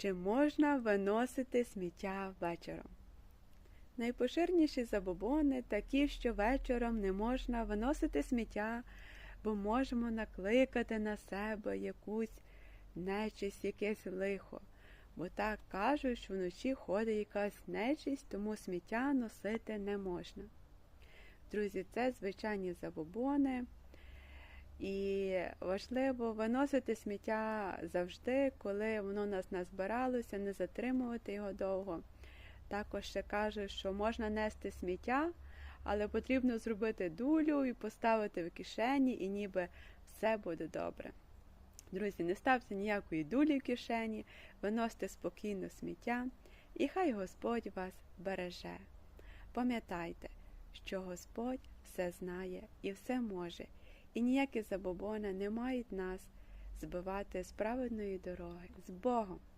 Чи можна виносити сміття вечором? Найпоширніші забобони такі, що вечором не можна виносити сміття, бо можемо накликати на себе якусь нечисть, якесь лихо. Бо так кажуть, що вночі ходить якась нечисть, тому сміття носити не можна. Друзі, це звичайні забобони. І важливо виносити сміття завжди, коли воно нас назбиралося, не затримувати його довго. Також ще кажуть, що можна нести сміття, але потрібно зробити дулю і поставити в кишені, і ніби все буде добре. Друзі, не ставте ніякої дулі в кишені, виносьте спокійно сміття, і хай Господь вас береже. Пам'ятайте, що Господь все знає і все може, і ніякі забобони не мають нас збивати з праведної дороги з Богом.